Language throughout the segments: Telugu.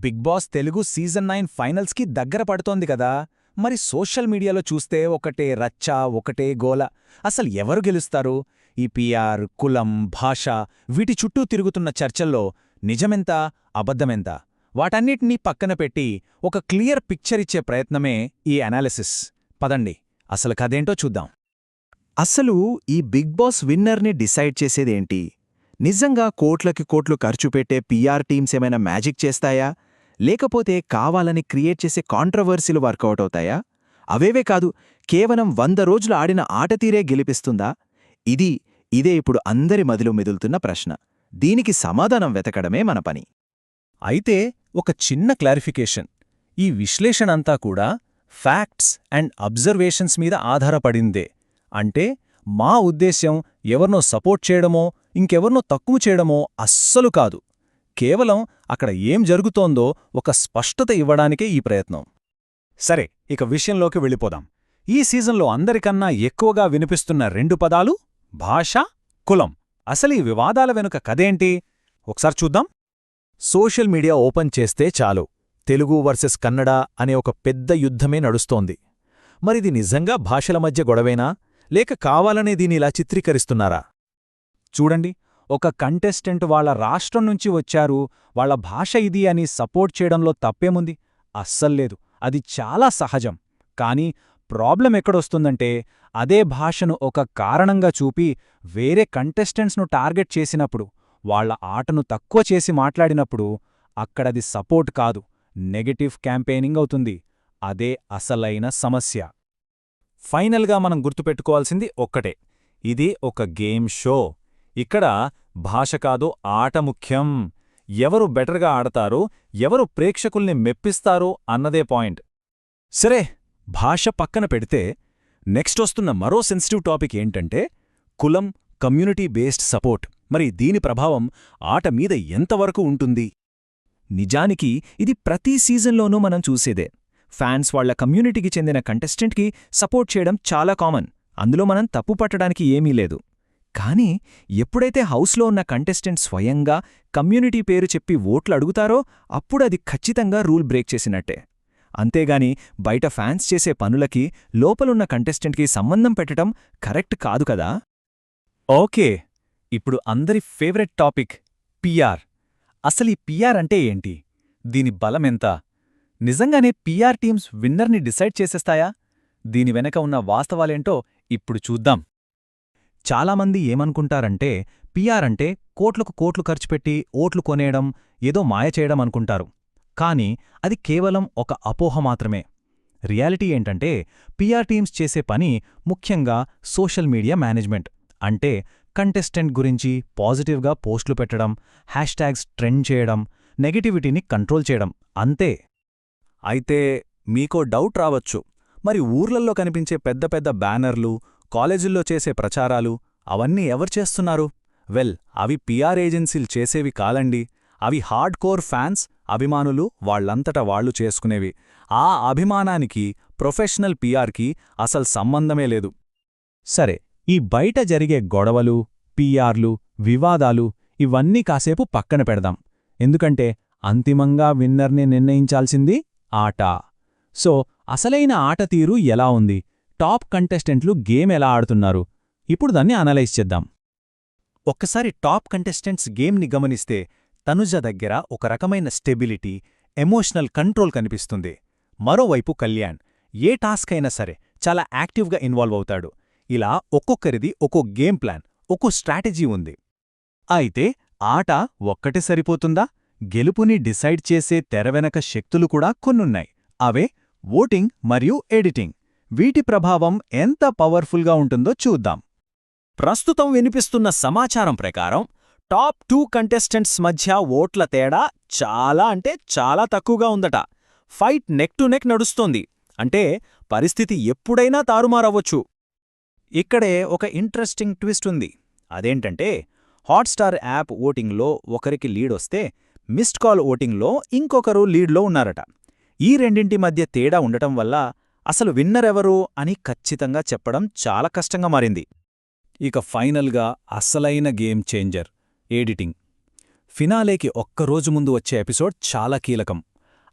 Bigg Boss Telugu season nine ఫైనల్స్కి దగ్గర పడుతోంది కదా. మరి సోషల్ మీడియాలో చూస్తే ఒకటే రచ్చ ఒకటే గోల. అసలు ఎవరు గెలుస్తారు? ఈ పిఆర్ కులం భాష వీటి చుట్టూ తిరుగుతున్న చర్చల్లో నిజమెంత అబద్ధమెంత? వాటన్నిటినీ పక్కన పెట్టి ఒక క్లియర్ పిక్చర్ ఇచ్చే ప్రయత్నమే ఈ అనాలిసిస్. పదండి అసలు కదేంటో చూద్దాం. అసలు ఈ బిగ్ బాస్ విన్నర్ని డిసైడ్ చేసేదేంటి? నిజంగా కోట్లకి కోట్లు ఖర్చు పెట్టే పీఆర్ టీమ్స్ ఏమైనా మ్యాజిక్ చేస్తాయా? లేకపోతే కావాలని క్రియేట్ చేసే కాంట్రవర్సీలు వర్కౌట్ అవుతాయా అవేవే కాదు కేవలం వంద రోజులు ఆడిన ఆటతీరే గెలిపిస్తుందా? ఇది ఇదే ఇప్పుడు అందరి మదిలో మెదులుతున్న ప్రశ్న. దీనికి సమాధానం వెతకడమే మన పని. అయితే ఒక చిన్న క్లారిఫికేషన్. ఈ విశ్లేషణ అంతా కూడా ఫ్యాక్ట్స్ అండ్ అబ్జర్వేషన్స్ మీద ఆధారపడిందే. అంటే మా ఉద్దేశ్యం ఎవరినో సపోర్ట్ చేయడమో ఇంకెవర్నో తక్కువ చేయడమో అస్సలు కాదు. కేవలం అక్కడ ఏం జరుగుతోందో ఒక స్పష్టత ఇవ్వడానికే ఈ ప్రయత్నం. సరే ఇక విషయంలోకి వెళ్ళిపోదాం. ఈ సీజన్లో అందరికన్నా ఎక్కువగా వినిపిస్తున్న రెండు పదాలు భాష కులం. అసలు ఈ వివాదాల వెనుక కదేంటి ఒకసారి చూద్దాం. సోషల్ మీడియా ఓపెన్ చేస్తే చాలు. తెలుగు వర్సెస్ కన్నడ అనే ఒక పెద్ద యుద్ధమే నడుస్తోంది. మరిది నిజంగా భాషల మధ్య గొడవేనా? లేక కావాలనే దీనిలా చిత్రీకరిస్తున్నారా? చూడండి. ఒక కంటెస్టెంట్ వాళ్ళ రాష్ట్రం నుంచి వచ్చారు వాళ్ళ భాష ఇది అని సపోర్ట్ చేయడంలో తప్పేముంది? అస్సల్లేదు అది చాలా సహజం. కానీ ప్రాబ్లం ఎక్కడొస్తుందంటే అదే భాషను ఒక కారణంగా చూపి వేరే కంటెస్టెంట్స్ను టార్గెట్ చేసినప్పుడు వాళ్ళ ఆటను తక్కువ చేసి మాట్లాడినప్పుడు అక్కడది సపోర్ట్ కాదు. నెగటివ్ క్యాంపెయినింగ్ అవుతుంది. అదే అసలైన సమస్య. ఫైనల్గా మనం గుర్తుపెట్టుకోవాల్సింది ఒక్కటే. ఇది ఒక గేమ్ షో. ఇక్కడ భాష కాదు ఆట ముఖ్యం. ఎవరు బెటర్గా ఆడతారో ఎవరు ప్రేక్షకుల్ని మెప్పిస్తారో అన్నదే పాయింట్. సరే భాష పక్కన పెడితే నెక్స్ట్ వస్తున్న మరో సెన్సిటివ్ టాపిక్ ఏంటంటే కులం కమ్యూనిటీ బేస్డ్ సపోర్ట్. మరి దీని ప్రభావం ఆట మీద ఎంతవరకు ఉంటుంది? నిజానికి ఇది ప్రతి సీజన్లోనూ మనం చూసేదే. ఫ్యాన్స్ వాళ్ళ కమ్యూనిటీకి చెందిన కంటెస్టెంట్కి సపోర్ట్ చేయడం చాలా కామన్. అందులో మనం తప్పు పట్టడానికి ఏమీ లేదు. కానీ ఎప్పుడైతే హౌస్లో ఉన్న కంటెస్టెంట్ స్వయంగా కమ్యూనిటీ పేరు చెప్పి ఓట్లు అడుగుతారో అప్పుడు అది ఖచ్చితంగా రూల్ బ్రేక్ చేసినట్టే. అంతేగాని బయట ఫ్యాన్స్ చేసే పనులకి లోపలున్న కంటెస్టెంట్కి సంబంధం పెట్టడం కరెక్ట్ కాదు కదా? ఓకే ఇప్పుడు అందరి ఫేవరెట్ టాపిక్ పిఆర్. అసలీ పిఆర్ అంటే ఏంటి? దీని బలమెంత నిజంగానే పిఆర్ టీమ్స్ విన్నర్ని డిసైడ్ చేసేస్తాయా? దీని వెనక ఉన్న వాస్తవాలేంటో ఇప్పుడు చూద్దాం. చాలామంది ఏమనుకుంటారంటే పిఆర్ అంటే కోట్లకు కోట్లు ఖర్చుపెట్టి ఓట్లు కొనేయడం ఏదో మాయ చేయడం అనుకుంటారు. కానీ అది కేవలం ఒక అపోహ మాత్రమే. రియాలిటీ ఏంటంటే పిఆర్ టీమ్స్ చేసే పని ముఖ్యంగా సోషల్ మీడియా మేనేజ్మెంట్. అంటే కంటెస్టెంట్ గురించి పాజిటివ్గా పోస్టులు పెట్టడం హ్యాష్ట్యాగ్స్ ట్రెండ్ చేయడం నెగటివిటీని కంట్రోల్ చేయడం అంతే. అయితే మీకో డౌట్ రావచ్చు. మరి ఊర్లల్లో కనిపించే పెద్ద పెద్ద బ్యానర్లు కాలేజీల్లో చేసే ప్రచారాలు అవన్నీ ఎవరు చేస్తున్నారు? వెల్ అవి పిఆర్ ఏజెన్సీలు చేసేవి కాలండి అవి హార్డ్ కోర్ ఫ్యాన్స్ అభిమానులు వాళ్ళంతట వాళ్ళు చేసుకునేవి. ఆ అభిమానానికి ప్రొఫెషనల్ పిఆర్కి అసలు సంబంధమే లేదు. సరే ఈ బయట జరిగే గొడవలు పిఆర్లు వివాదాలు ఇవన్నీ కాసేపు పక్కన పెడదాం. ఎందుకంటే అంతిమంగా విన్నర్ని నిర్ణయించాల్సింది ఆట. సో అసలైన ఆట తీరు ఎలా ఉంది? టాప్ కంటెస్టెంట్లు గేమ్ ఎలా ఆడుతున్నారు? ఇప్పుడు దాన్ని అనలైజ్ చేద్దాం. ఒక్కసారి టాప్ కంటెస్టెంట్స్ గేమ్ని గమనిస్తే తనుజ దగ్గర ఒక రకమైన స్టెబిలిటీ ఎమోషనల్ కంట్రోల్ కనిపిస్తుంది. మరోవైపు కళ్యాణ్ ఏ టాస్క్ అయినా సరే చాలా యాక్టివ్గా ఇన్వాల్వ్ అవుతాడు. ఇలా ఒక్కొక్కరిది ఒక్కో గేమ్ ప్లాన్ ఒక్కో స్ట్రాటజీ ఉంది. అయితే ఆట ఒక్కటి సరిపోతుందా? గెలుపుని డిసైడ్ చేసే తెరవెనక శక్తులు కూడా కొన్నున్నాయి. అవే ఓటింగ్ మరియు ఎడిటింగ్. వీటి ప్రభావం ఎంత పవర్ఫుల్గా ఉంటుందో చూద్దాం. ప్రస్తుతం వినిపిస్తున్న సమాచారం ప్రకారం టాప్ టూ కంటెస్టెంట్స్ మధ్య ఓట్ల తేడా చాలా అంటే చాలా తక్కువగా ఉందట. ఫైట్ నెక్ టు నెక్ నడుస్తోంది. అంటే పరిస్థితి ఎప్పుడైనా తారుమారవ్వచ్చు. ఇక్కడే ఒక ఇంట్రెస్టింగ్ ట్విస్ట్ ఉంది. అదేంటంటే హాట్స్టార్ యాప్ ఓటింగ్లో ఒకరికి లీడొస్తే మిస్డ్ కాల్ ఓటింగ్లో ఇంకొకరు లీడ్లో ఉన్నారట. ఈ రెండింటి మధ్య తేడా ఉండటం వల్ల అసలు విన్నరెవరు అని ఖచ్చితంగా చెప్పడం చాలా కష్టంగా మారింది. ఇక ఫైనల్గా అసలైన గేమ్ చేంజర్ ఎడిటింగ్. ఫినాలేకి ఒక్కరోజు ముందు వచ్చే ఎపిసోడ్ చాలా కీలకం.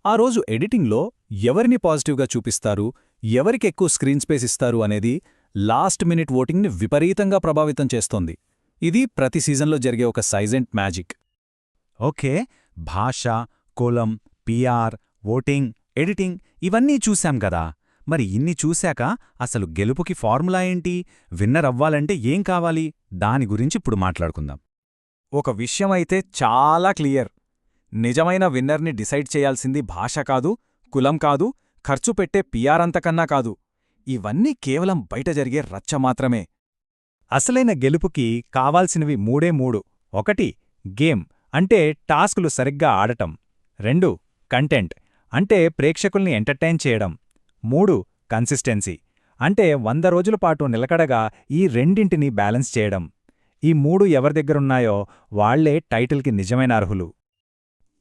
ఆ రోజు ఎడిటింగ్లో ఎవరిని పాజిటివ్గా చూపిస్తారు ఎవరికి ఎక్కువ స్క్రీన్ స్పేస్ ఇస్తారు అనేది లాస్ట్ మినిట్ ఓటింగ్ని విపరీతంగా ప్రభావితం చేస్తోంది. ఇది ప్రతి సీజన్లో జరిగే ఒక సైజెంట్ మ్యాజిక్. ఓకే భాష కులం పిఆర్ ఓటింగ్ ఎడిటింగ్ ఇవన్నీ చూశాం కదా? మరి ఇన్ని చూశాక అసలు గెలుపుకి ఫార్ములా ఏంటి? విన్నర్ అవ్వాలంటే ఏం కావాలి? దాని గురించి ఇప్పుడు మాట్లాడుకుందాం. ఒక విషయమైతే చాలా క్లియర్. నిజమైన విన్నర్ని డిసైడ్ చేయాల్సింది భాష కాదు కులం కాదు ఖర్చు పెట్టే పిఆర్ అంతకన్నా కాదు. ఇవన్నీ కేవలం బయట జరిగే రచ్చ మాత్రమే. అసలైన గెలుపుకి కావాల్సినవి మూడే మూడు. ఒకటి గేమ్ అంటే టాస్కులు సరిగ్గా ఆడటం. రెండు కంటెంట్ అంటే ప్రేక్షకుల్ని ఎంటర్టైన్ చేయడం. మూడు కన్సిస్టెన్సీ అంటే వంద రోజుల పాటు నిలకడగా ఈ రెండింటిని బ్యాలెన్స్ చేయడం. ఈ మూడు ఎవరి దగ్గరున్నాయో వాళ్ళే టైటిల్కి నిజమైన అర్హులు.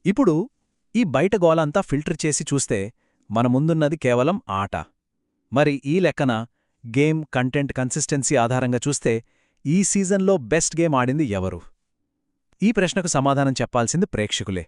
ఇప్పుడు ఈ బయట గోలంతా ఫిల్టర్ చేసి చూస్తే మన ముందున్నది కేవలం ఆట. మరి ఈ లెక్కన గేమ్ కంటెంట్ కన్సిస్టెన్సీ ఆధారంగా చూస్తే ఈ సీజన్లో బెస్ట్ గేమ్ ఆడింది ఎవరు? ఈ ప్రశ్నకు సమాధానం చెప్పాల్సింది ప్రేక్షకులే.